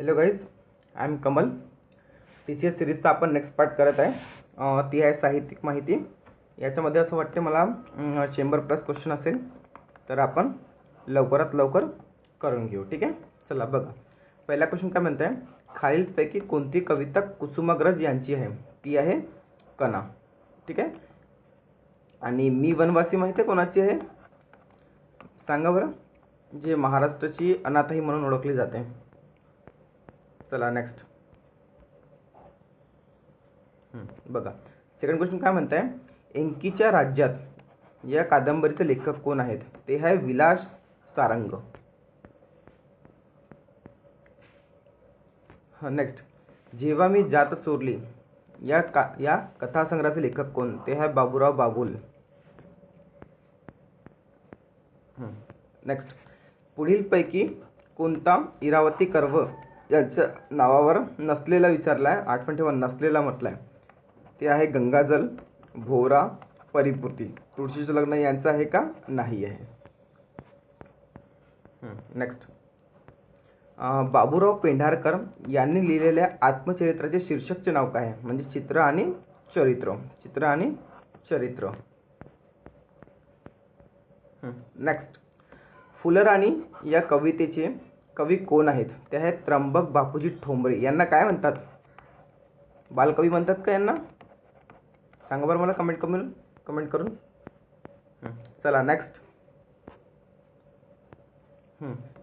Hello guys I am Kamal T C S सिरीजचा आपण next part करत आहे. ती आहे साहित्यिक माहिती. याच्यामध्ये असं वाटते मला चेंबर प्लस क्वेश्चन असेल तर आपण लवकरात लवकर करून घेऊ. ठीक आहे? चला बघा. पहिला क्वेश्चन काय म्हणत आहे खालीलपैकी कोणती कविता कुसुमाग्रज यांची आहे? ती आहे कणा. ठीक आहे? आणि मी वनवासी माहिती आहे कोणाची आहे? सांगा बरं. जे महाराष्ट्राची अनाथाही म्हणून ओळखली जाते. चला नेक्स्ट बघा. सेकंड क्वेश्चन काय म्हणताय? एंकीच्या राज्यात या कादंबरीचे लेखक कोण आहेत? ते आहे विलास सारंग. नेक्स्ट जेव्हा मी जात चोरली या का या कथासंग्रहाचे लेखक कोण? ते आहे बाबूराव बाबुल. नेक्स्ट पुढीलपैकी कोणता इरावती कर्व यांच्या नावावर नसलेला विचारला आहे आठवण ठेवा नसलेला म्हटलं आहे ते आहे गंगाजल भोवरा परिपूर्ती. तुळशीचं लग्न यांचं आहे का? नाही आहे. नेक्स्ट बाबूराव पेंढारकर यांनी लिहिलेल्या आत्मचरित्राचे शीर्षकचे नाव काय? आहे म्हणजे चित्र आणि चरित्र. चित्र आणि चरित्र. नेक्स्ट फुलराणी या कवितेचे कवी कोण आहेत? ते आहेत त्र्यंबक बापूजी ठोंबरे. यांना काय म्हणतात? बालकवी म्हणतात का यांना? सांगा बरं मला कमेंट करून कमेंट करून. चला नेक्स्ट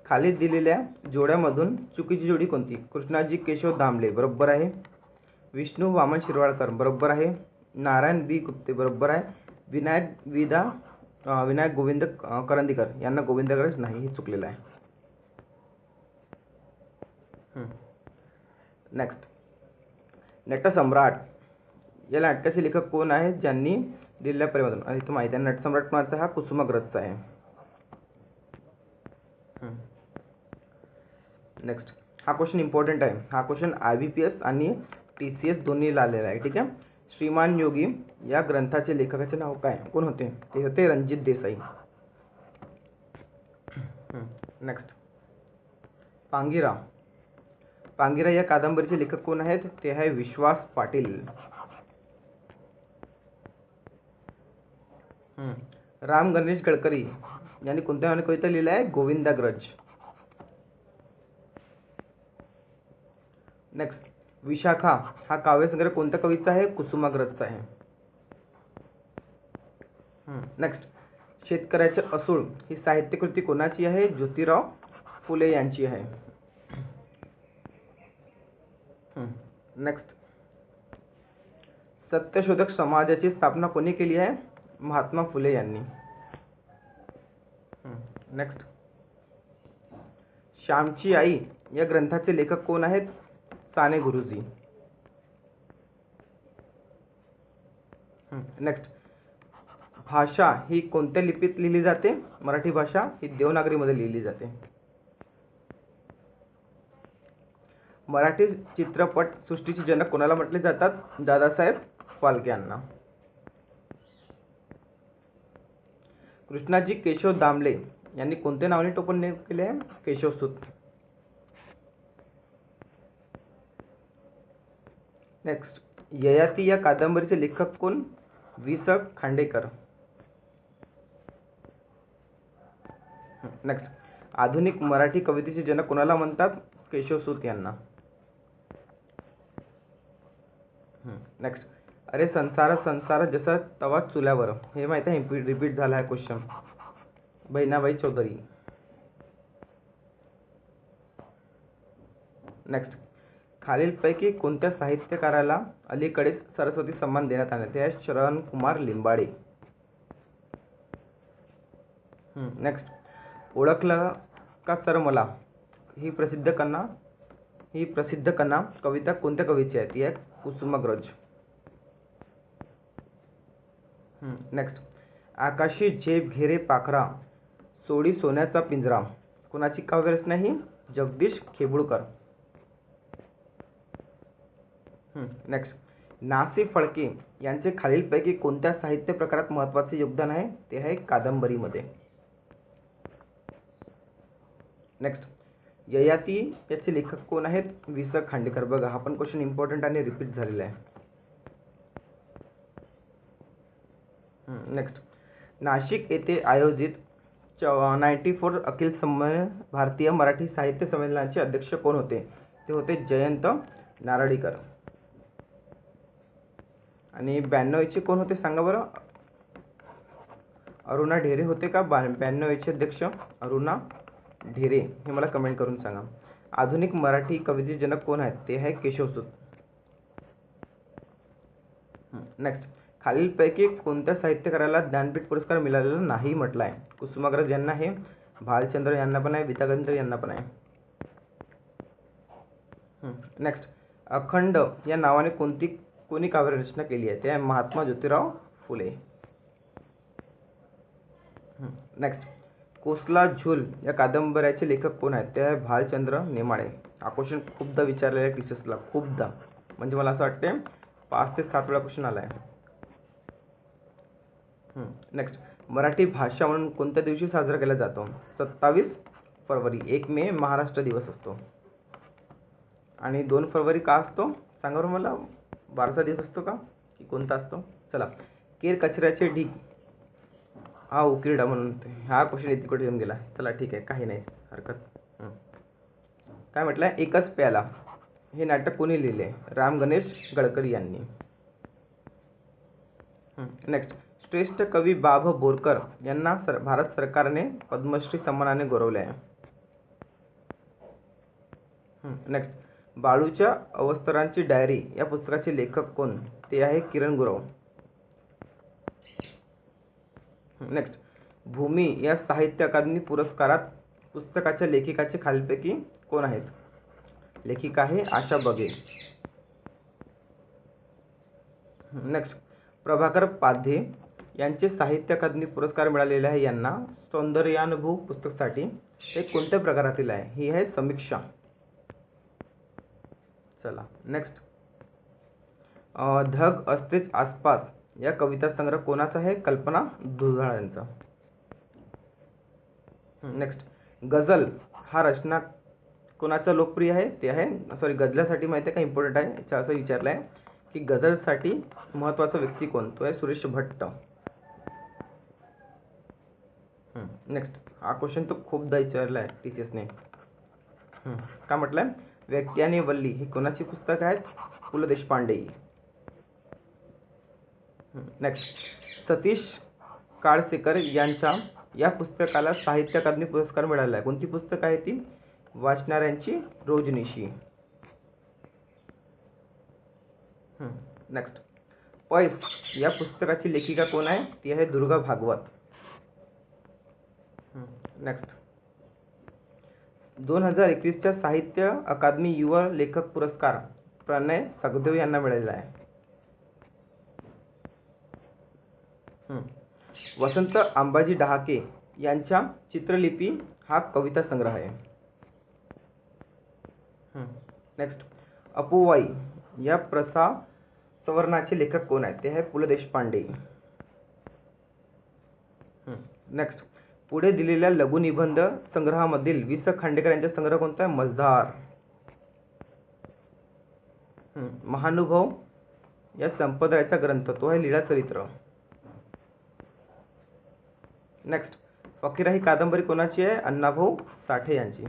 खाली दिलेल्या जोड्यामधून चुकीची जोडी कोणती? कृष्णाजी केशव दामले. बरोबर आहे. विष्णू वामन शिरवाडकर. बरोबर आहे. नारायण बी गुप्ते. बरोबर आहे. विनायक विदा विनायक गोविंद करंदीकर. यांना गोविंदकरच नाही हे चुकलेलं आहे. नेक्स्ट नटसम्राट. या नाटकाचे लेखक कोण आहेत? ज्यांनी दिलेल्या प्रेमातून. आणि इथं माहिती आहे नटसम्राट कोणाचा हा कुसुमाग्रजचा आहे. नेक्स्ट हा क्वेश्चन इम्पॉर्टंट आहे. हा question I B P S आणि टी सी एस दोन्हीला आलेला आहे. ठीक आहे? श्रीमान योगी या ग्रंथाचे लेखकाचे नाव काय? कोण होते? ते होते रणजित देसाई. नेक्स्ट पांगिरा. पांगिरा या कादंबरीचे लेखक कोण आहेत? ते आहे विश्वास पाटील. राम गणेश गडकरी. यांनी कोणत्या नावाने कविता लिहिल्या आहे गोविंदाग्रज. नेक्स्ट विशाखा हा काव्यसंग्रह कोणत्या कवीचा आहे? कुसुमाग्रजचा आहे. नेक्स्ट शेतकऱ्याचे असूळ ही साहित्यकृती कोणाची आहे? ज्योतिराव फुले यांची आहे. नेक्स्ट सत्यशोधक समाजाची स्थापना कोणी केली आहे? महात्मा फुले यांनी. नेक्स्ट श्यामची आई या ग्रंथाचे लेखक कोण आहेत? साने गुरुजी. नेक्स्ट भाषा ही कोणत्या लिपीत लिहिली जाते? मराठी भाषा ही देवनागरीमध्ये लिहिली जाते. मराठी चित्रपट सृष्टीचे जनक कोणाला म्हटले जातात? दादासाहेब फाळके यांना. कृष्णाजी केशव दामले यांनी कोणत्या नावाने टोपण नियुक्त केले आहे? केशवसूत नेक्स्ट ययाती या कादंबरीचे लेखक कोण? वि स. खांडेकर. नेक्स्ट आधुनिक मराठी कवितेचे जनक कोणाला म्हणतात? केशवसूत यांना. नेक्स्ट अरे संसार संसार जसा तवा चुल्यावर. हे माहीत आहे रिपीट झाला आहे क्वेश्चन बहिणाबाई चौधरी. नेक्स्ट खालीलपैकी कोणत्या साहित्यकाराला अलीकडेच सरस्वती सन्मान देण्यात आला? ते आहे शरण कुमार लिंबाडे नेक्स्ट ओळखलं का सर मला? ही प्रसिद्ध कन्ना ही प्रसिद्ध कन्ना कविता कोणत्या कवीची आहे ती आहे कुसुमाग्रज. नेक्स्ट आकाशी झेप घेरे पाखरा सोडी सोन्याचा पिंजरा. कोणाची काव्यरचना ही जगदीश खेबुळकर. नेक्स्ट नासी फळके यांचे खालीलपैकी कोणत्या साहित्य प्रकारात महत्त्वाचे योगदान आहे? ते आहे कादंबरीमध्ये. नेक्स्ट ययाती याचे लेखक कोण आहेत? वि स खांडेकर. बघा हा पण क्वेश्चन इम्पॉर्टंट आणि रिपीट झालेला आहे. नेक्स्ट नाशिक येथे आयोजित नाईन्टी फोर अखिल संमेलन भारतीय मराठी साहित्य संमेलनाचे अध्यक्ष कोण होते? ते होते जयंत नारळीकर. आणि ब्याण्णवचे कोण होते सांगा बरं? अरुणा ढेरे होते का? ब्याण्णवचे अध्यक्ष अरुणा ढेरे हे मला कमेंट करून सांगा. आधुनिक मराठी कवितेचे जनक कोण आहेत? ते आहे केशवसूत नेक्स्ट खालीलपैकी कोणत्या साहित्यकाराला ज्ञानपीठ पुरस्कार मिळालेला नाही म्हटलं आहे कुसुमाग्रज यांना हे भालचंद्र यांना पण आहे विद्यागंधर यांना पण आहे. नेक्स्ट अखंड या नावाने कोणती कोणी काव्यरचना केली आहे? ते आहे महात्मा ज्योतिराव फुले. नेक्स्ट कोसला झूल या कादंबऱ्याचे लेखक कोण आहेत? ते आहे भालचंद्र नेमाडे. हा क्वेश्चन खूपदा विचारलेला आहे टीचर्सला खूपदा. म्हणजे मला असं वाटते पाच ते सात वेळा क्वेश्चन आला आहे नेक्स्ट मराठी भाषा म्हणून कोणत्या दिवशी साजरा केला जातो? सत्तावीस फरवरी. एक मे महाराष्ट्र दिवस असतो. आणि दोन फरवरी का असतो? सांगा बरं मला. बाराचा दिवस असतो का? की कोणता असतो? चला. केर कचऱ्याचे ढीग. हा क्रीडा म्हणून हा क्वेश्चन इथे कुठे येऊन गेला? चला ठीक आहे काही नाही. हरकत. काय म्हटलं? एकच प्याला. हे नाटक कोणी लिहिले? राम गणेश गडकरी यांनी. नेक्स्ट श्रेष्ठ कवी बाभ बोरकर यांना सर भारत सरकारने पद्मश्री सन्मानाने गौरवले आहे नेक्स्ट बाळूच्या अवस्तरांची डायरी या पुस्तकाचे लेखक कोण? ते आहे किरण गुरव. नेक्स्ट भूमी या साहित्य अकादमी पुरस्कारात पुस्तकाच्या लेखिकाचे खालीलपैकी कोण आहेत? लेखिका आहे आशा बगे नेक्स्ट प्रभाकर पाध्ये यांचे साहित्य अकादमी पुरस्कार मिळालेले आहे यांना. सौंदर्यानुभव पुस्तकासाठी हे कोणत्या प्रकारातील आहे? ही आहे समीक्षा. चला नेक्स्ट धग असतेच आसपास. या कविता संग्रह कोणाचा आहे? कल्पना दुधाळ यांचा नेक्स्ट गझल हा रचना कोणाचा लोकप्रिय आहे? ते आहे सॉरी गझलासाठी माहिती आहे का? इम्पॉर्टंट आहे. याच्या असं विचारलं आहे की गझलसाठी महत्त्वाचा व्यक्ती कोण? तो आहे सुरेश भट्ट. नेक्स्ट हा क्वेश्चन तो खूपदा विचारला आहे टी सी एसने काय म्हटलं व्यक्ती आणि वल्ली ही कोणाची पुस्तक आहेत? पु ल देशपांडे. नेक्स्ट सतीश काळसेकर यांच्या या पुस्तकाला साहित्य अकादमी पुरस्कार मिळाला आहे. कोणती पुस्तक आहे ती? वाचणाऱ्यांची रोजनिशी. नेक्स्ट पैस या पुस्तकाची लेखिका कोण आहे? ती आहे दुर्गा भागवत. नेक्स्ट दोन हजार एकवीसच्या साहित्य अकादमी युवा लेखक पुरस्कार प्रणय सखदेव यांना मिळालेला आहे. वसंत अंबाजी डहाके यांच्या चित्रलिपी हा कविता संग्रह आहे. नेक्स्ट अपुवाई. या प्रसा सवर्णाचे लेखक कोण आहेत? ते आहे पु ल देशपांडे. नेक्स्ट पुढे दिलेल्या लघुनिबंध संग्रहामधील वि स खांडेकर यांचा संग्रह कोणता आहे? मजधार महानुभव या संप्रदायाचा ग्रंथ. तो आहे लीळा चरित्र नेक्स्ट फकीरा ही कादंबरी कोणाची आहे? अण्णाभाऊ साठे यांची.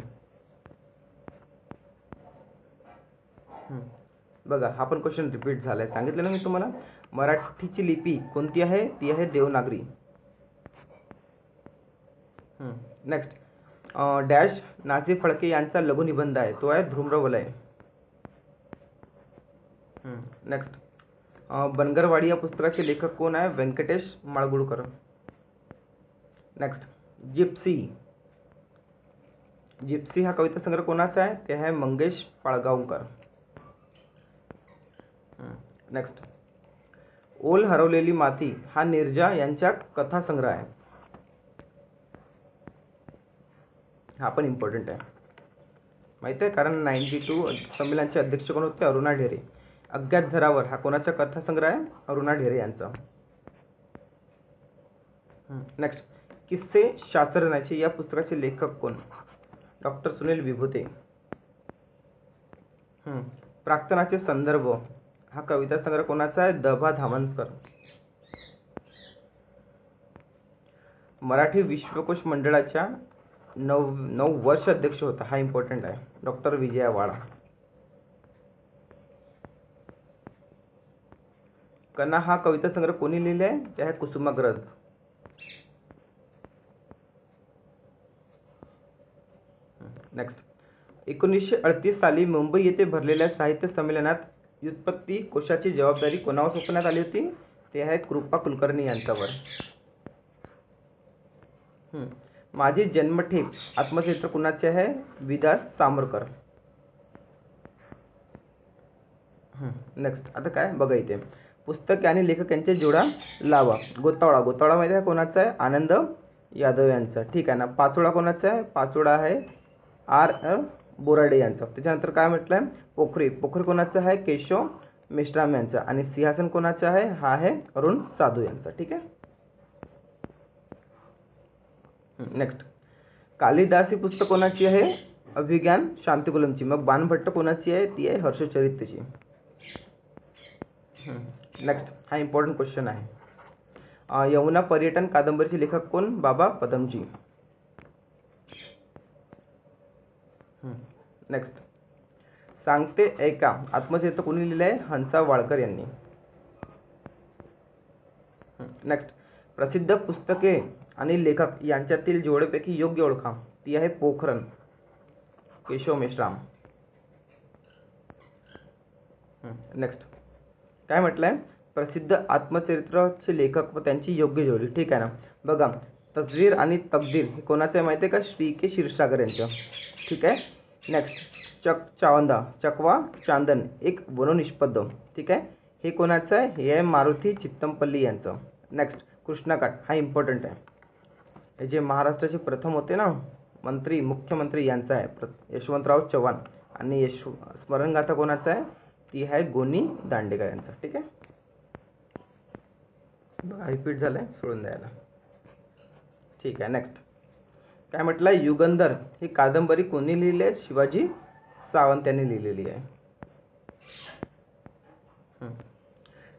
बघा हा पण क्वेश्चन रिपीट झालाय. सांगितलं ना मी तुम्हाला? मराठीची लिपी कोणती आहे? ती आहे देवनागरी. नेक्स्ट डॅश नाझी फडके यांचा लघुनिबंध आहे. तो आहे धूम्रवलय. नेक्स्ट बनगरवाडी या पुस्तकाचे लेखक कोण आहे? Venkatesh Madgulkar. Next gypsy gypsy हा कविता संग्रह कोणाचा आहे? ते आहे मंगेश पाळगावकर. नेक्स्ट ओल हरवलेली माती हा निर्जा यांच्या कथा संग्रह आहे. हा पण इम्पॉर्टंट आहे. माहिती आहे? कारण नाईन्टी टू संमेलनाचे अध्यक्ष कोण होते? अरुणा ढेरे. अज्ञात झरावर हा कोणाचा कथा संग्रह आहे? अरुणा ढेरे यांचा. नेक्स्ट किस्से शास्त्रज्ञाचे या पुस्तकाचे लेखक कोण? डॉक्टर सुनील विभूते. प्राक्तनाचे संदर्भ. हा कविता संग्रह कोणाचा आहे? दभा धामणकर. मराठी विश्वकोश मंडळाच्या नऊ नऊ वर्ष अध्यक्ष होता. हा इम्पॉर्टंट आहे. डॉक्टर विजया वाळा कना हा कविता संग्रह कोणी लिहिला आहे ते आहे कुसुमाग्रज. नेक्स्ट एकोणीसशे अडतीस साली मुंबई येथे भरलेल्या साहित्य संमेलनात व्युत्पत्ती कोशाची जबाबदारी कोणावर सोपवण्यात आली होती? ते आहेत कृपा कुलकर्णी यांच्यावर. माझी जन्मठेप आत्मचरित्र कुणाचे आहे? विदास सामरकर नेक्स्ट आता काय? बघा इथे. पुस्तक आणि लेखक यांचे जोडा लावा. गोतावळा. गोतावळा माहिती आहे कोणाचा आहे? आनंद यादव यांचा. ठीक आहे ना. पाचोळा कोणाचा आहे? पाचोळा आहे आर बोराडे यांचा. त्याच्यानंतर काय म्हटलं आहे पोखरी. पोखरी कोणाचा आहे? केशव मेश्राम यांचा. आणि सिंहासन कोणाचा आहे? हा आहे अरुण साधू यांचा. ठीक आहे? नेक्स्ट कालिदास ही पुस्तक कोणाची आहे? अभिज्ञान शांतिकुलमची. मग बाणभट्ट कोणाची आहे? ती आहे हर्षचरित्रची नेक्स्ट हा इम्पॉर्टंट क्वेश्चन आहे. यमुना पर्यटन कादंबरीचे लेखक कोण? बाबा पदमजी. नेक्स्ट सांगते ऐका. आत्मचरित्र कोणी लिहिलं आहे? हंसा वाळकर यांनी. नेक्स्ट प्रसिद्ध पुस्तके आणि लेखक यांच्यातील जोडीपैकी योग्य ओळखा ती आहे पोखरण. केशव मेश्राम. नेक्स्ट काय म्हटलंय? प्रसिद्ध आत्मचरित्राचे लेखक व त्यांची योग्य जोडी. ठीक आहे ना? बघा. तस्वीर आणि तकदीर हे कोणाचं आहे माहिती आहे का? श्री के क्षीरसागर यांचं. ठीक आहे? नेक्स्ट चक चावंदा. चकवा चांदन. एक वनोनिष्पद. ठीक आहे? हे कोणाचं आहे? हे आहे मारुती चित्तमपल्ली यांचं. नेक्स्ट कृष्णाकाठ हा इम्पॉर्टंट आहे. हे जे महाराष्ट्राचे प्रथम होते ना मंत्री मुख्यमंत्री यांचा आहे. प्र यशवंतराव चव्हाण. आणि यश स्मरणगाथा कोणाचा आहे? ती आहे गोनी दांडेकर यांचा. ठीक आहे? रिपीट झालं आहे सोडून द्यायला. ठीक आहे. नेक्स्ट काय म्हटलं? युगंधर. ही कादंबरी कोणी लिहिली आहे? शिवाजी सावंत यांनी लिहिलेली आहे.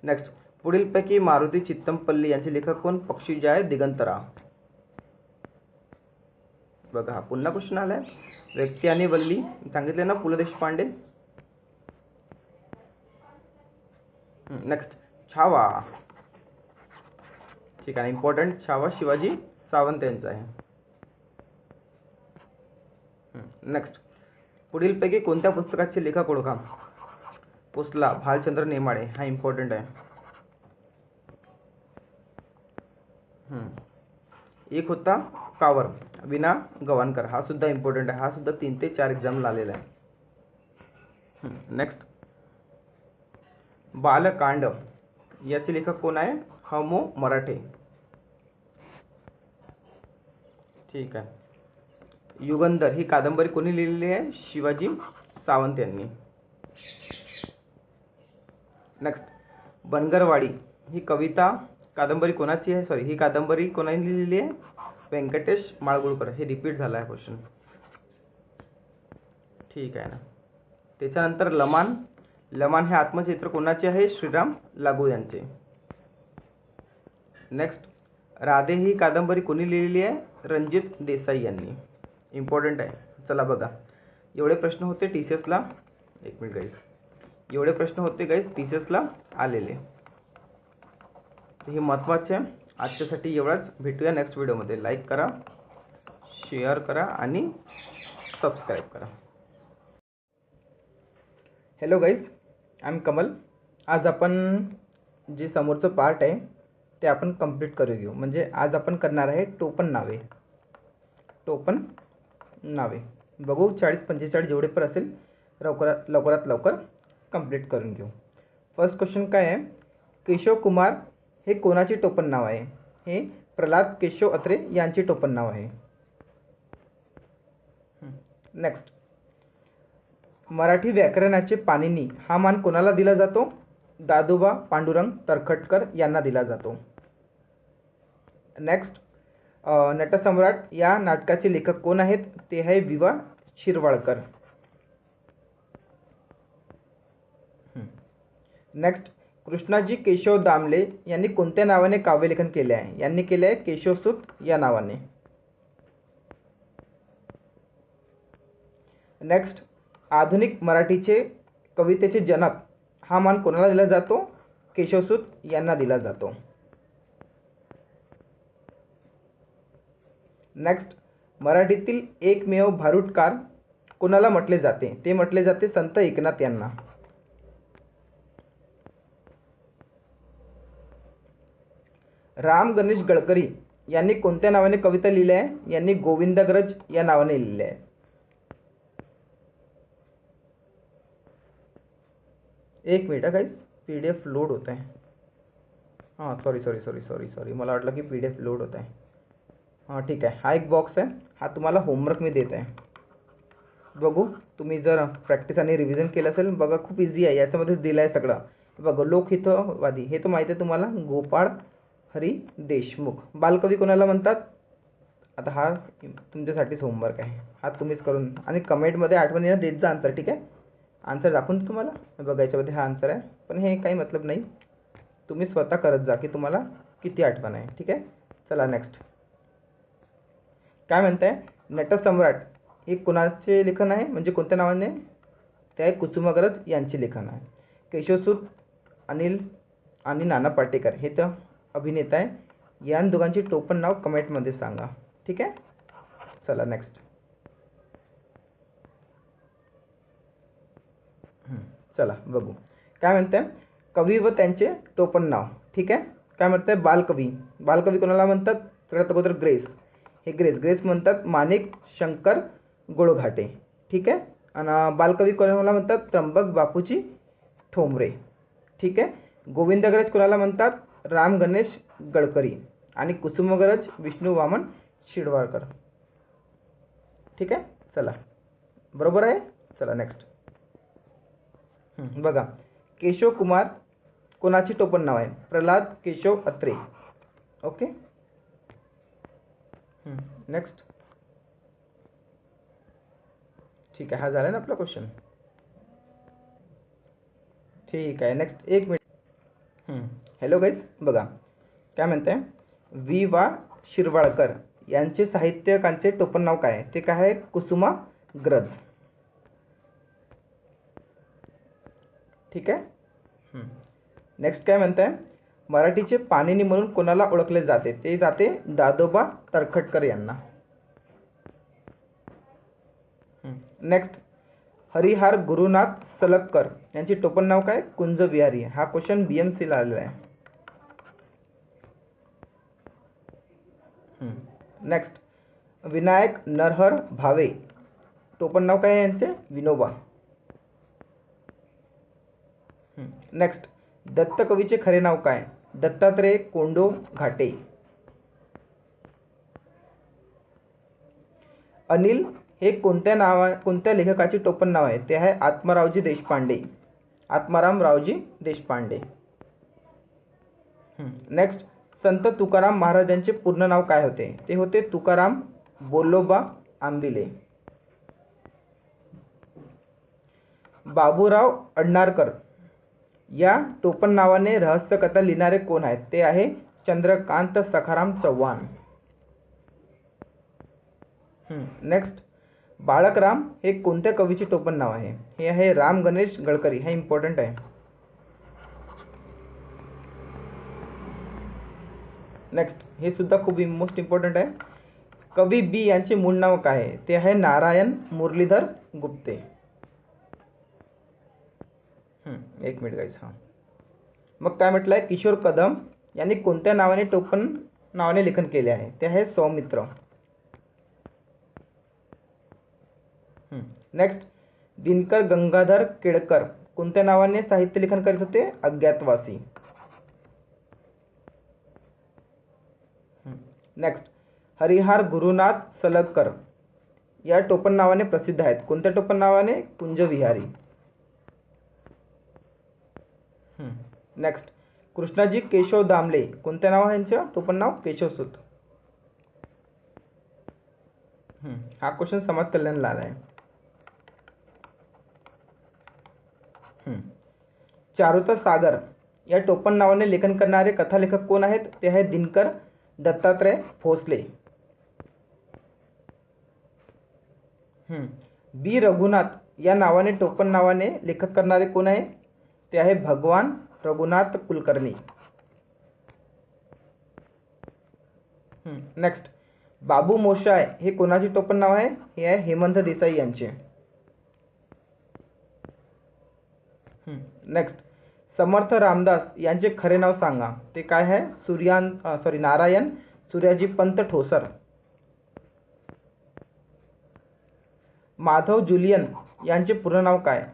नेक्स्ट पुढीलपैकी मारुती चित्तमपल्ली यांचे लेखक कोण? पक्षीजाय दिगंतरा. बघा हा पुन्हा क्वेश्चन आलाय. व्यक्ती आणि वल्ली. सांगितले ना पु ल देशपांडे? नेक्स्ट छावा. ठीक आहे इम्पॉर्टंट छावा शिवाजी सावंत यांचा आहे. नेक्स्ट पुढीलपैकी कोणत्या पुस्तकाचे लेखक ओळखा? पुसला भालचंद्र नेमाडे. हा इम्पॉर्टंट आहे. हम्म. एक होता कावर. विना गवाणकर हा सुद्धा इम्पॉर्टंट आहे. हा सुद्धा तीन ते चार एक्झाम आलेला आहे. नेक्स्ट बालकांड. याचे लेखक कोण आहे? हमो मराठे. ठीक आहे. युगंधर ही कादंबरी कोणी लिहिलेली आहे? शिवाजी सावंत यांनी. नेक्स्ट बनगरवाडी ही कविता कादंबरी कोणाची आहे? सॉरी ही कादंबरी कोणाने लिहिलेली आहे? व्यंकटेश माळगुळकर. हे रिपीट झालं आहे क्वेश्चन ठीक आहे ना. त्याच्यानंतर लमान. लमान हे आत्मचरित्र कोणाचे आहे? श्रीराम लागू यांचे. नेक्स्ट राधे ही कादंबरी कोणी लिहिलेली आहे? रणजित देसाई यांनी. इम्पॉर्टंट आहे. चला बघा. एवढे प्रश्न होते टी सी एसला एक मिनिट गाईज एवढे प्रश्न होते गाईज टी सी एसला आलेले. हे महत्त्वाचे आहे. आजच्यासाठी एवढाच. भेटूया नेक्स्ट व्हिडिओमध्ये लाईक करा शेअर करा आणि सबस्क्राईब करा. Hello guys I am Kamal आज आपण जे समोरचं पार्ट आहे ते आपण कंप्लीट करू घेऊ म्हणजे आज आपण करणार आहे टोपन नावे. टोपन नावे. बघू चाळीस पंचेचाळीस जेवढे पण असेल लवकरात लवकरात लवकर कंप्लीट करून घेऊ. फर्स्ट क्वेश्चन काय आहे? केशव कुमार हे कोणाचे टोपण नाव आहे? हे प्रल्हाद केशव अत्रे यांचे टोपण नाव आहे. नेक्स्ट मराठी व्याकरणाचे पाणिनी हा मान कोणाला दिला जातो? दादोबा पांडुरंग तरखटकर यांना दिला जातो. नेक्स्ट नटसम्राट या नाटकाचे लेखक कोण आहेत? ते आहे विवा शिरवाळकर. नेक्स्ट कृष्णाजी केशव दामले यांनी कोणत्या नावाने काव्यलेखन केले आहे? यांनी केले आहे केशवसूत या नावाने. नेक्स्ट आधुनिक मराठीचे कवितेचे जनक हा मान कोणाला दिला जातो? केशवसूत यांना दिला जातो. नेक्स्ट मराठीतील एकमेव भारुटकार कोणाला म्हटले जाते? ते म्हटले जाते संत एकनाथ यांना. राम गणेश गडकरी यांनी कोणत्या नावाने कविता लिहिली आहे? यांनी गोविंदाग्रज या नावाने लिहिले आहे एक मिनिट काही पी डी एफ लोड होत आहे. हां sorry sorry sorry sorry sorry मला वाटलं की पी डी एफ लोड होत आहे. हां ठीक आहे. हा एक बॉक्स आहे. हा तुम्हाला होमवर्क मी देत आहे. बघू तुम्ही जर प्रॅक्टिस आणि रिव्हिजन केलं असेल बघा खूप इझी आहे. याच्यामध्ये दिलं आहे सगळं. बघा लोकहितवादी हे तर माहिती आहे तुम्हाला. गोपाळ हरी देशमुख. बालकवी कोणाला म्हणतात? आता हा तुमच्यासाठीच होमवर्क आहे. हा तुम्हीच करून. आणि कमेंटमध्ये आठवणीनं देत जा आन्सर ठीक आहे? आन्सर दाखवून देऊ तुम्हाला. बघा याच्यामध्ये हा आन्सर आहे. पण हे काही मतलब नाही. तुम्ही स्वतः करत जा की तुम्हाला किती आठवण आहे ठीक आहे? चला नेक्स्ट काय म्हणताय? नटसम्राट. हे कुणाचे लेखन आहे? म्हणजे कोणत्या नावाने? ते आहे कुसुमाग्रज यांचे लेखन आहे. केशवसूत अनिल आणि नाना पाटेकर. हे तर अभिनेता आहे. या दोघांची टोपण नाव कमेंटमध्ये सांगा. ठीक आहे? चला नेक्स्ट चला बघू. काय म्हणताय? कवी व त्यांचे टोपण नाव. ठीक आहे? काय म्हणताय? बालकवी. बालकवी कोणाला म्हणतात? सगळ्यात अगोदर ग्रेस. हे ग्रेस ग्रेस म्हणतात माणिक शंकर गोळघाटे. ठीक आहे? आणि बालकवी कोणाला म्हणतात त्र्यंबक बापूजी ठोंबरे. ठीक आहे? गोविंदग्रज कोणाला म्हणतात? राम गणेश गडकरी. आणि कुसुमग्रज विष्णू वामन शिडवाळकर ठीक आहे? चला. बरोबर आहे? चला नेक्स्ट बघा. केशव कुमार कोणाची टोपण नाव आहे? प्रल्हाद केशव अत्रे. ओके? नेक्स्ट ठीक आहे हा झाला ना आपला क्वेश्चन ठीक आहे नेक्स्ट एक मिनिट हॅलो गाईज बघा. काय म्हणते वि वा शिरवाळकर यांचे साहित्यकांचे टोपण नाव काय? ते काय आहे? कुसुमा ग्रज. ठीक आहे? नेक्स्ट काय म्हणताय? मराठीचे पाणिनी म्हणून कोणाला ओळखले जाते? ते जाते दादोबा तरखटकर यांना. नेक्स्ट हरिहार गुरुनाथ सलगकर यांची टोपण नाव काय? कुंज विहारी हा क्वेश्चन बी एम आलेला आहे. नेक्स्ट विनायक नरहर भावे. टोपण नाव काय आहे यांचे? विनोबा. नेक्स्ट दत्तकवीचे खरे नाव काय? दत्तात्रय कोंडो घाटे. अनिल हे कोणत्या नावा कोणत्या लेखकाचे टोपण नाव आहे? ते आहे आत्मारावजी देशपांडे. आत्माराम रावजी देशपांडे. नेक्स्ट संत तुकाराम महाराजांचे पूर्ण नाव काय होते? ते होते तुकाराम बोलोबा आंबिले बाबूराव अडनारकर या टोपण नावाने रहस्यकथा लिहिणारे कोण आहेत? ते आहे चंद्रकांत सखाराम चव्हाण. नेक्स्ट बाळकराम हे कोणत्या कवीचे टोपण नाव आहे? हे आहे राम गणेश गडकरी. हे इम्पॉर्टंट आहे. नेक्स्ट हे सुद्धा खूप मोस्ट इम्पॉर्टंट आहे. कवी बी यांचे मूळ नाव काय आहे? ते आहे नारायण मुरलीधर गुप्ते. एक मिनिट गाईस हां. मग काय म्हटलं आहे किशोर कदम यांनी कोणत्या नावाने टोपण नावाने लेखन केले आहे? ते आहे सौमित्र. नेक्स्ट दिनकर गंगाधर केळकर. कोणत्या नावाने साहित्य लेखन करीत होते? अज्ञातवासी. नेक्स्ट हरिहार गुरुनाथ सलगकर. या टोपण नावाने प्रसिद्ध आहेत. कोणत्या टोपण नावाने? कुंजविहारी नेक्स्ट कृष्णाजी केशव दामले. कोणत्या नाव यांचं? तो टोपण नाव केशव सुत. हा क्वेश्चन समाज कल्याणला आला आहे चारुता सागर या टोपण नावाने लेखन करणारे कथालेखक कोण आहेत? ते आहेत दिनकर दत्तात्रय भोसले. बी. रघुनाथ. या नावाने टोपण नावाने लेखक करणारे कोण आहे? ते आहे भगवान रघुनाथ कुलकर्णी. नेक्स्ट बाबू मोशाय हे कोणाचे टोपण नाव आहे? हे आहे हेमंत देसाई यांचे. नेक्स्ट समर्थ रामदास यांचे खरे नाव सांगा. ते काय आहे? सूर्यान सॉरी नारायण सूर्याजी पंत ठोसर. माधव जुलियन यांचे पूर्ण नाव काय?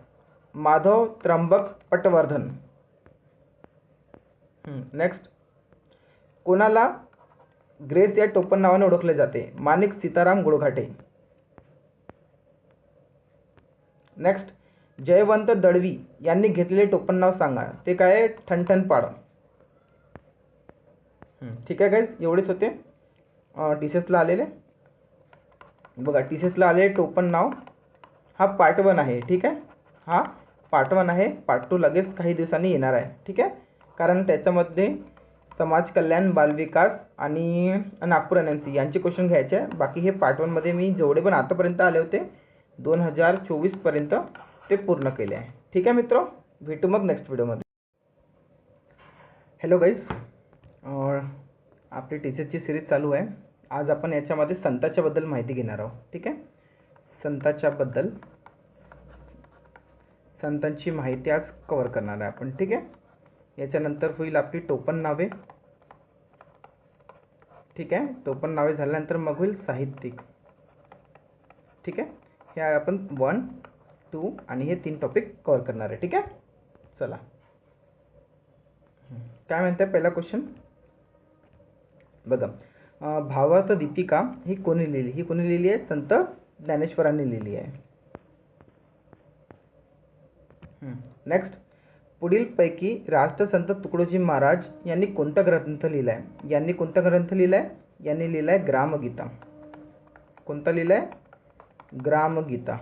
माधव त्र्यंबक पटवर्धन. नेक्स्ट कोणाला ग्रेस या टोपण नावाने ओळखले जाते? माणिक सीताराम गुळघाटे. नेक्स्ट जयवंत दळवी यांनी घेतलेले टोपण नाव सांगा. ते काय ठणठणपाड. हम्म, ठीक आहे काय एवढेच होते. टी सी एसला आलेले. बघा टी सी एसला आलेले टोपण नाव हा पार्ट वन आहे. ठीक आहे? हा? पार्ट वन आहे. पार्ट टू लगेच काही दिवसांनी येणार आहे. ठीक आहे? कारण त्याच्यामध्ये समाज कल्याण बालविकास आणि नागपूर एन एम सी यांचे क्वेश्चन घ्यायचे आहे. बाकी हे पार्ट वनमध्ये मी जेवढे पण आतापर्यंत आले होते दोन हजार चोवीसपर्यंत ते पूर्ण केले आहे. ठीक आहे मित्र? भेटू मग नेक्स्ट व्हिडिओमध्ये हॅलो गाईज आपली टीचरची सिरीज चालू आहे. आज आपण याच्यामध्ये संताच्याबद्दल माहिती घेणार आहोत. ठीक आहे? संताच्याबद्दल संतांची माहिती आज कवर करणार आहे आपण ठीक आहे? याच्यानंतर होईल आपली टोपण नावे. ठीक आहे? टोपण नावे झाल्यानंतर मग होईल साहित्यिक. ठीक आहे? हे आपण वन टू आणि हे तीन टॉपिक कवर करणार आहे ठीक आहे? चला. काय म्हणते पहिला क्वेश्चन बघा. भावार्थ दीपिका ही कोणी लिहिली? ही कोणी लिहिली आहे? संत ज्ञानेश्वरांनी लिहिली आहे. नेक्स्ट पुढीलपैकी राष्ट्रसंत तुकडोजी महाराज यांनी कोणता ग्रंथ लिहिला आहे यांनी कोणता ग्रंथ लिहिला आहे यांनी लिहिला आहे ग्रामगीता. कोणता लिहिला आहे ग्रामगीता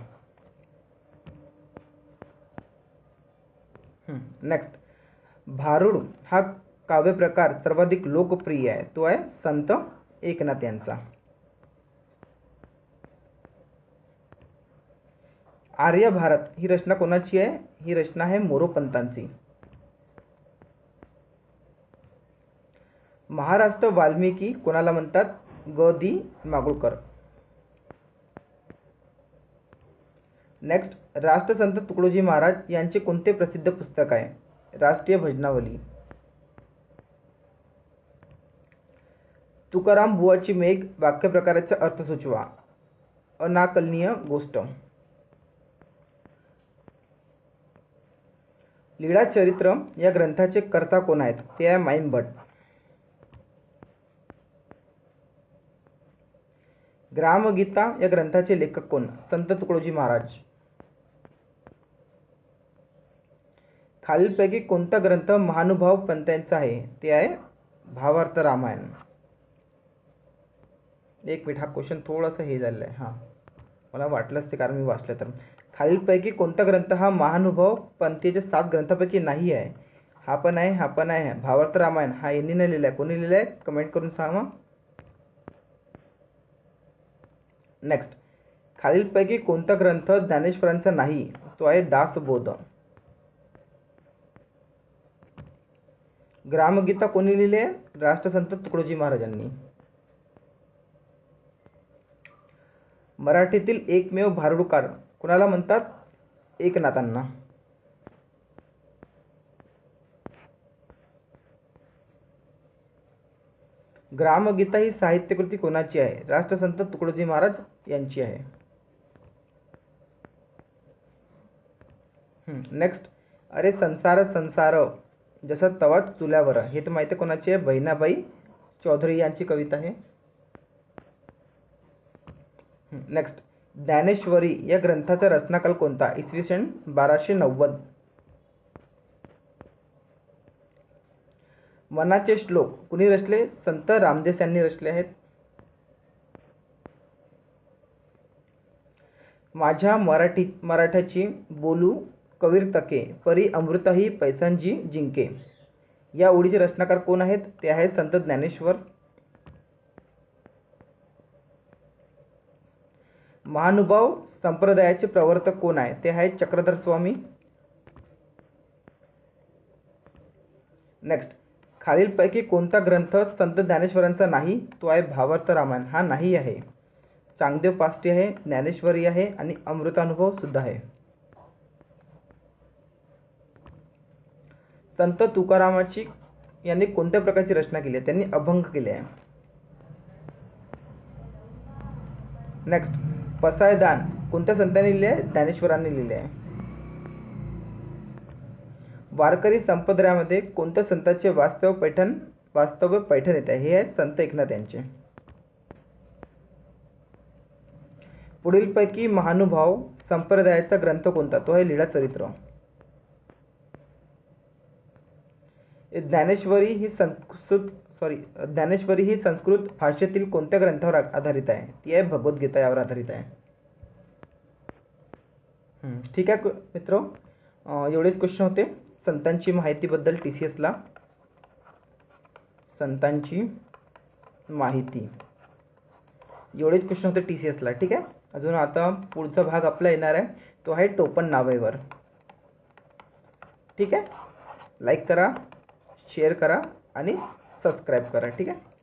नेक्स्ट भारुड हा काव्य प्रकार सर्वाधिक लोकप्रिय आहे. तो आहे संत एकनाथ यांचा. आर्य भारत ही रचना कोणाची आहे? ही रचना आहे मोरोपंतांची महाराष्ट्र वाल्मिकी कोणाला म्हणतात? ग. दी. मागुळकर. नेक्स्ट राष्ट्रसंत तुकडोजी महाराज यांचे कोणते प्रसिद्ध पुस्तक आहे? राष्ट्रीय भजनावली. तुकाराम बुवाची मेघ वाक्य प्रकाराचा अर्थ सुचवा. अनाकलनीय गोष्ट. लीळा चरित्र या ग्रंथाचे कर्ता कोण आहेत? ते आहे माईम भट ग्रामगीता या ग्रंथाचे लेखक कोण? संत तुकडोजी महाराज. खालीलपैकी कोणता ग्रंथ महानुभाव पंतांचा आहे? ते आहे भावार्थ रामायण. एक मिनिट हा क्वेश्चन थोडासा हे झालेला आहे. हां. मला वाटलंच ते कारण मी वाचलं तर. खालीलपैकी कोणता ग्रंथ हा महानुभाव पंथीच्या सात ग्रंथापैकी नाही आहे? हा पण आहे हा पण आहे. भावार्थ रामायण हा यांनी नाही लिहिला आहे. कोणी लिहिला आहे? कमेंट करून सांगा. नेक्स्ट खालीलपैकी कोणता ग्रंथ ज्ञानेश्वरांचा नाही? तो आहे दासबोध. ग्रामगीता कोणी लिहिले? राष्ट्रसंत तुकडोजी महाराजांनी. मराठीतील एकमेव भारुडकार कुणाला म्हणतात? एकनाथांना. ग्रामगीता ही साहित्यकृती कोणाची आहे? राष्ट्रसंत तुकडोजी महाराज यांची आहे. नेक्स्ट अरे संसार संसार. जसं तवा चुल्यावर. हे तर माहिती कोणाची आहे? बहिणाबाई चौधरी यांची कविता आहे. नेक्स्ट ज्ञानेश्वरी या ग्रंथाचा रचनाकाल कोणता? इसवी सन बाराशे नव्वद. मनाचे श्लोक. कुणी रचले? संत रामदेस यांनी रचले आहेत. माझ्या मराठी मराठ्याची बोलू कवीर तके परी अमृताही पैसांजी जिंके. या ओळीचे रचनाकार कोण आहेत? ते आहेत संत ज्ञानेश्वर महानुभाव संप्रदायाचे प्रवर्तक कोण आहे? ते आहेत चक्रधर स्वामी. नेक्स्ट खालीलपैकी कोणता ग्रंथ संत ज्ञानेश्वरांचा नाही? तो आहे भावार्थ रामायण. हा नाही आहे. चांगदेव पाष्टी आहे ज्ञानेश्वरी आहे आणि अमृतानुभव सुद्धा आहे. संत तुकारामाची यांनी कोणत्या प्रकारची रचना केली आहे? त्यांनी अभंग केले आहे. नेक्स्ट पसायदान. कोणत्या संतांनी लिहिले आहे? ज्ञानेश्वरांनी लिहिले आहे. वारकरी संप्रदायामध्ये कोणत्या संतांचे वास्तव पैठण वास्तव्य पैठण येत आहे? हे आहे संत एकनाथ यांचे. पुढीलपैकी महानुभाव संप्रदायाचा ग्रंथ कोणता? तो आहे लीळा चरित्र. ज्ञानेश्वरी ही संस्कृत सॉरी ज्ञानेश्वरी ही संस्कृत भाषेतील कोणत्या ग्रंथावर आधारित आहे? ती आहे भगवद्गीता यावर आधारित आहे. हम्म, ठीक आहे मित्र एवढेच क्वेश्चन होते. संतांची माहितीबद्दल टी सी एसला संतांची माहिती. एवढेच क्वेश्चन होते टी सी एसला ठीक आहे? अजून आता पुढचा भाग आपला येणार आहे. तो आहे टोपण नावेवर. ठीक आहे? लाईक करा शेअर करा आणि सबस्क्राईब करा ठीक आहे?